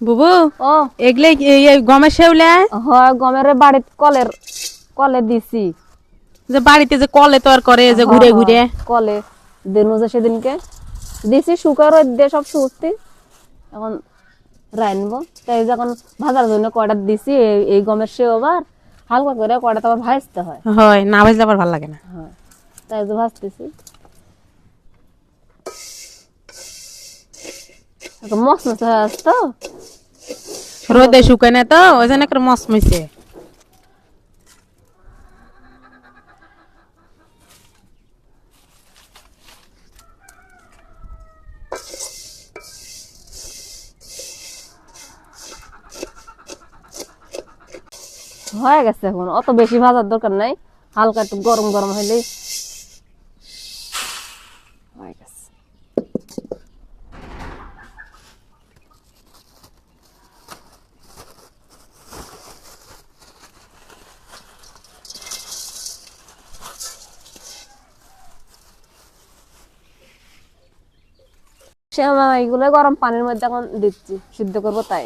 বুবু? ও। এগুলো গমের শেউলে হয় গমের বাড়িত কলের কলে দিছি। যে বাড়িতে যে কলে তর করে যে ঘুরে ঘুরে। কলে দিনু যে সেদিনকে। দিছি শুকার দিয়ে সব সুস্তি এখন রাইনবো। তাই যখন ভাজার জন্য কয়টা দিছি এই- গমের সে আবার হালকা করে কয়টা তো আবার ভাজতে হয়। হয় না ভাজলে আবার ভালো লাগে না। হ্যাঁ তাই তো ভাজতেছি। এখন মস মস হয়ে আসছে তো? রোদে শুকায় না তো ওই জন্য করে মস মিশে হয়ে গেছে এখন অত বেশি ভাজার দরকার নাই। হালকা একটু গরম গরম হইলেই হয়ে গেছে এইগুলো গরম পানির মধ্যে এখন দিচ্ছি সিদ্ধ করব তাই।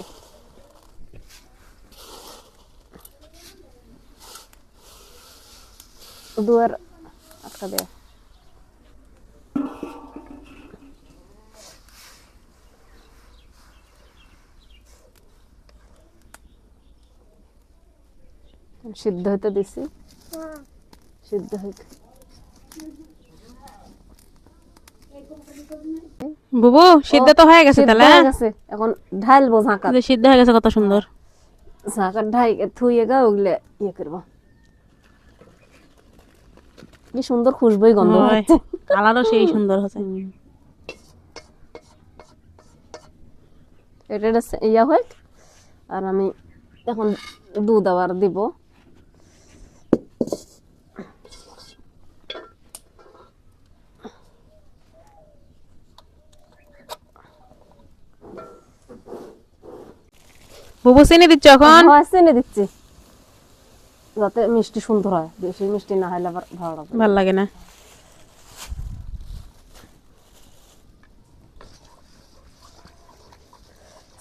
দুয়ার আটকা দেয়া সিদ্ধ হইতে দিছি। সিদ্ধ হইতে বুবু সিদ্ধ তো হয়ে গেছে তাহলে এখন ঢালবো ঝাঁকা। সিদ্ধ হয়ে গেছে কত সুন্দর। ঝাঁকা ঢাই থুয়ে গা ওগুলো ইয়ে করব। কি সুন্দর খুশবুই গন্ধ হয়। হচ্ছে। কালারও সেই সুন্দর হচ্ছে। এটা ইয়া হয় আর আমি এখন দুধ আবার দিব। বুবু চিনি দিচ্ছ এখন? চিনি দিচ্ছি। যাতে মিষ্টি সুন্দর হয় বেশি মিষ্টি না হলে আবার ভালো লাগবে। ভালো লাগে না।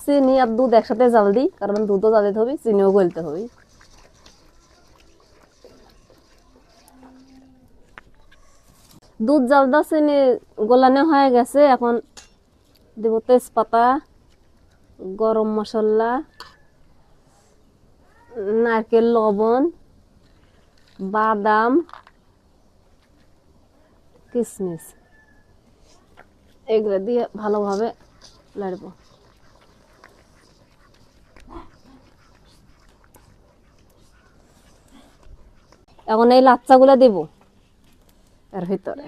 চিনি আর দুধ একসাথে জাল দিই কারণ দুধও জাল দিতে হবে চিনিও গলতে হবে। দুধ জাল দাও চিনি গোলানো হয়ে গেছে এখন দেব তেজপাতা। গরম মশলা নারকেল লবণ বাদাম কিশমিশ এগুলো দিয়ে ভালোভাবে লাড়বো। এখন এই লাচ্চাগুলো দেব। এর ভিতরে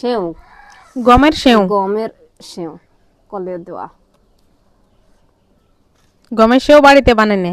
সেও। গমের সেও। গমের সেও। কলে দেওয়া। গমের সেও বাড়িতে বানানে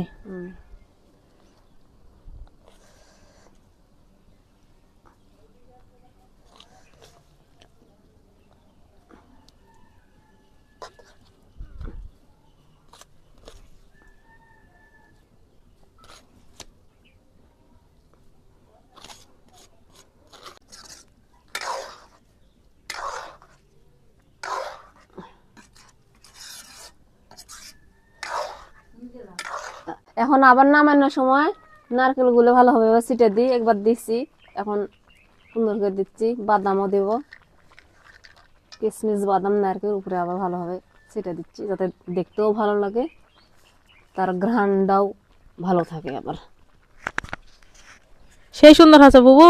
এখন আবার নামানোর সময় নারকেলগুলো ভালোভাবে ছিটে দিই একবার দিচ্ছি এখন সুন্দর করে দিচ্ছি বাদামও দেব। কিশমিশ বাদাম নারকেল উপরে আবার ভালোভাবে ছিটে দিচ্ছি যাতে দেখতেও ভালো লাগে তার ঘ্রাণটাও ভালো থাকে আবার। সেই সুন্দর আছে বুবু।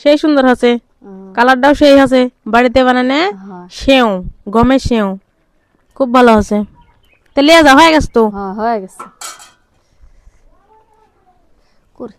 সেই সুন্দর আছে কালারটাও সেই আছে বাড়িতে বানানে হ্যাঁ। সেও গমের সেও। খুব ভালো আছে তাহলে যা হয়ে গেছে তো। হ্যাঁ হয়ে গেছে। করে।